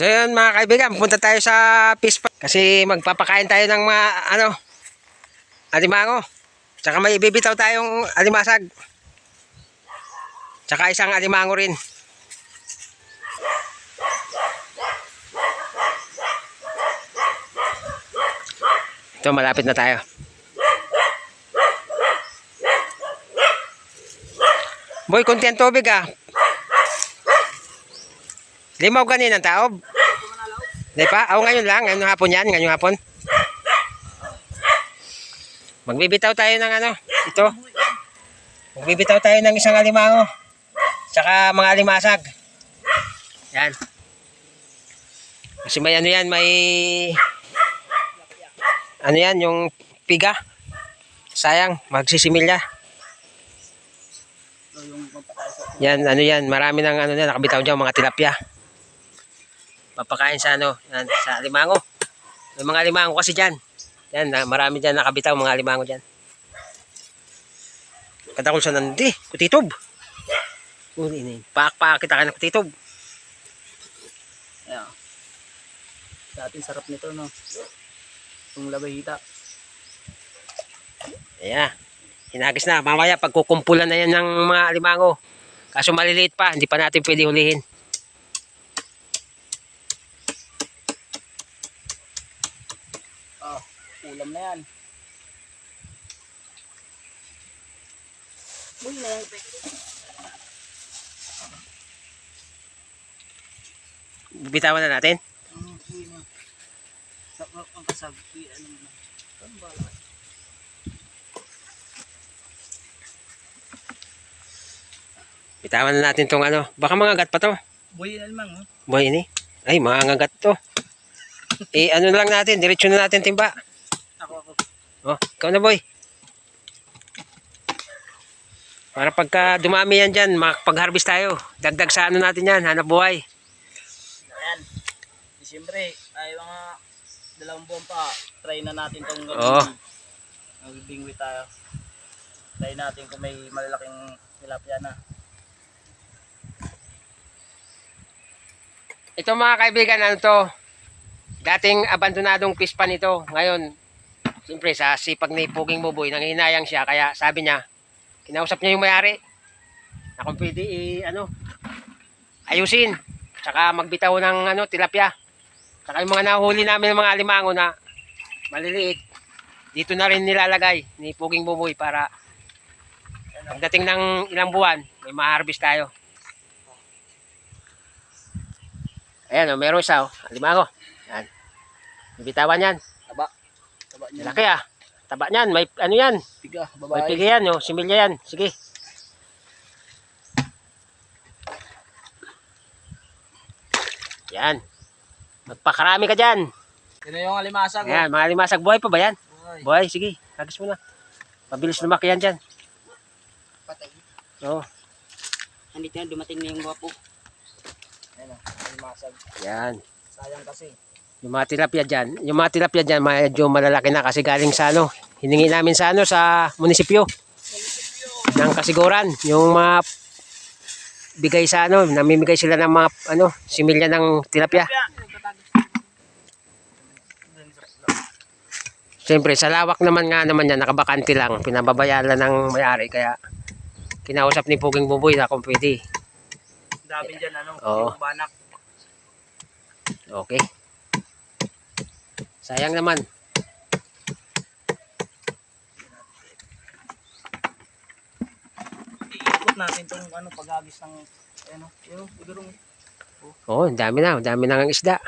So yun mga kaibigan, punta tayo sa fish pond kasi magpapakain tayo ng mga ano alimango. Tsaka may ibibitaw tayong alimasag. Tsaka isang alimango rin. Ito malapit na tayo. Boy, konti ang tubig ah. Limaw ganin ang taob. Di pa? Ako ngayon lang. Ngayong hapon yan. Ngayong hapon. Magbibitaw tayo ng ano. Ito. Magbibitaw tayo ng isang alimango. Tsaka mga alimasag. Yan. Kasi may ano yan. May... Ano yan? Yung piga. Sayang. Magsisimilya. Yan, ano yan. Marami ng ano yan. Nakabitaw dyan mga tilapia papakain sa ano, yan, sa alimango. May mga alimango kasi dyan. Yan, marami dyan nakabitaw mga alimango dyan. Kadakol sa nandi, kutitob. Paak-paak kita ka ng kutitob. Ayan. Sa atin sarap nito no. Itong labahita. Ayan. Hinagis na. Mamaya pagkukumpulan na yan ng mga alimango. Kaso maliliit pa, hindi pa natin pwede hulihin. Ah, ulam na yan. Uy na yan. Bitawan na natin. Ang uy na. Sa- ang- Ang kasag. Uy, ano na. Ano ba? Bitawan na natin tong ano. Baka mga gat pa to. Boy, alamang oh. Boy, ini. Ay, mga ngagat to. Eh, ano na lang natin. Diretso na natin timba. Ako ako. Oh, ikaw na boy. Para pagka dumami yan dyan, makapag-harvest tayo. Dagdag sa ano natin yan, hanap buhay. Ayan. Siyempre, ay mga dalawang buwan pa. Try na natin itong Oo. Magbibingwi tayo. Try natin kung may malalaking tilapia na. Ito mga kaibigan, ano to? Dating abandonadong pispan ito. Ngayon, siyempre sa sipag ni Puging Buboy, nangihinayang siya. Kaya sabi niya, kinausap niya yung mayari. Na kung pwede, i- ano, ayusin. Tsaka magbitaw ng ano, tilapia. Tsaka yung mga nahuli namin ng mga alimango na maliliit. Dito na rin nilalagay ni Puging Buboy para pagdating ng ilang buwan, may ma-harvest tayo. Ayan, oh, meron isa, oh. Alimango. Yan. Bitawan yan. Taba. Taba niya. Laki ah. Taba niyan. May ano yan. Piga, May babae. pigi yan. Oh. Similya yan. Sige. Yan. Magpakarami ka dyan. Sino yung alimasag? oh? Ayan, mga limasag. Buhay pa ba yan? Ay, Buhay, sige. Hagis mo na. Mabilis lumaki yan dyan. patay. Oo. Nandito na dumating na yung gwapo. Ayan alimasag. Yan. Sayang kasi. Yung mga tilapia dyan. Yung mga tilapia dyan, medyo malalaki na kasi galing sa ano. Hiningi namin sa ano, sa munisipyo. Ng kasiguran. Yung mga bigay sa ano, namimigay sila ng mga ano, similya ng tilapia. Siyempre, sa lawak naman nga naman yan, nakabakante lang. Pinababayaan lang ng may-ari. Kaya, kinausap ni Puging Buboy na kung pwede. Dami dyan ano, Oo. yung banak. Okay. Sayang naman. Iikot natin itong ano, paghagis ng ano, yun, siguro Oo, oh, dami na. Dami na ng isda.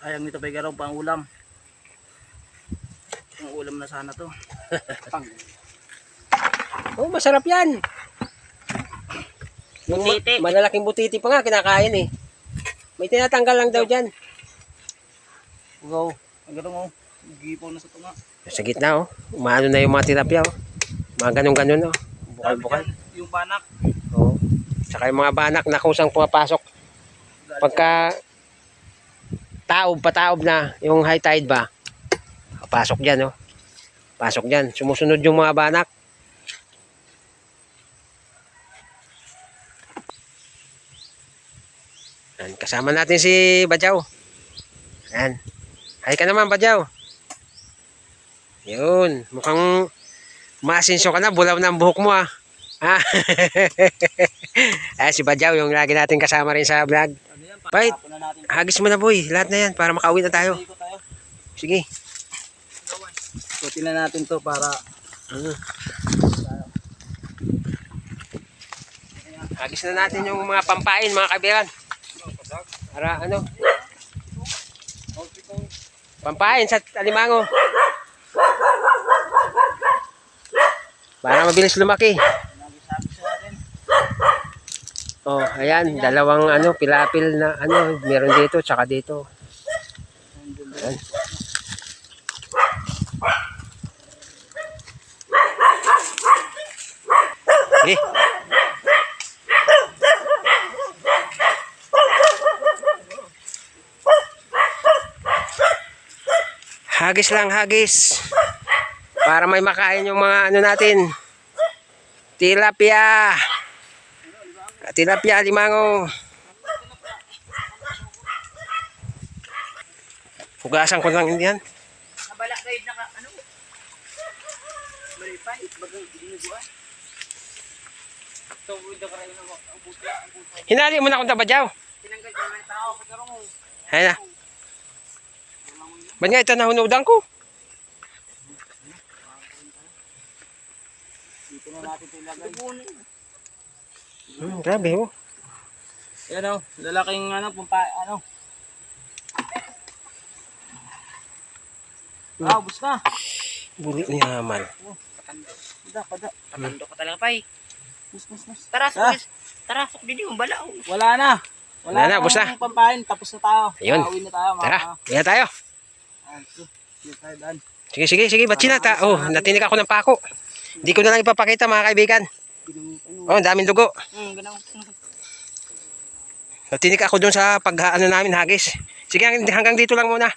Sayang nito pa garaw pang ulam. Pang ulam na sana to. Oh, masarap yan. Butiti. malalaking butiti pa nga, kinakain eh. May tinatanggal lang daw dyan. Go. Ang gano'n oh. Gipaw na sa tunga. Sa gitna oh. Umano na yung mga tilapia oh. Mga ganun-ganun oh. Bukal-bukal. Yung banak. Oo. Tsaka yung mga banak na kusang pumapasok. Pagka taob, pataob na, yung high tide ba, Pasok dyan, oh. Pasok dyan. Sumusunod yung mga banak. Yan, kasama natin si Badyaw. Yan. Hay ka naman, Badyaw. Yun. Mukhang masinso ka na. Bulaw na ang buhok mo, ah. Ha? Ay, si Badyaw, yung lagi natin kasama rin sa vlog. Ano yan? Bait. Hagis mo na, boy. Lahat na yan, para makauwi na tayo. Sige. Ikutin na natin to para Mm. Hagis na natin yung mga pampain, mga kaibigan. Para ano? Pampain sa alimango. Para mabilis lumaki. Oh, ayan, dalawang ano, pilapil na ano, meron dito tsaka dito. Ayan. Eh. Hagis lang, hagis. Para may makain yung mga ano natin. Tilapia. Tilapia, limango. Hugasan ko lang yan. Nabala kayo naka ano? Malipay, bagang dinuguan. Ito, wala ka rin ang butla, ang butla. Hinali mo na kung tabadyaw. Ko ko Ayun na. Ba't nga ito nahunudan ko? dito na natin ito ilagay. Hmm, grabe oh. Yan o, lalaking ano, pumpa, ano. Ah, ubus na. Buli ni Hamal. Pada, pada. Patando ka talaga, pay. Bus, bus, bus. Tarasok, Ah. ah. tarasok din yung bala. oh. Wala na. Wala na, ubus na. akong pampain, tapos na tayo. Ayun. Na tayo, mga. Tara, kaya tayo. Sige, sige, sige. Ba't sinata? Oh, natinig ako ng pako. Hindi ko na lang ipapakita mga kaibigan. Ano. Oh, ang daming dugo. Hmm. Natinig ako doon sa pag ano namin hagis. Sige, hanggang dito lang muna.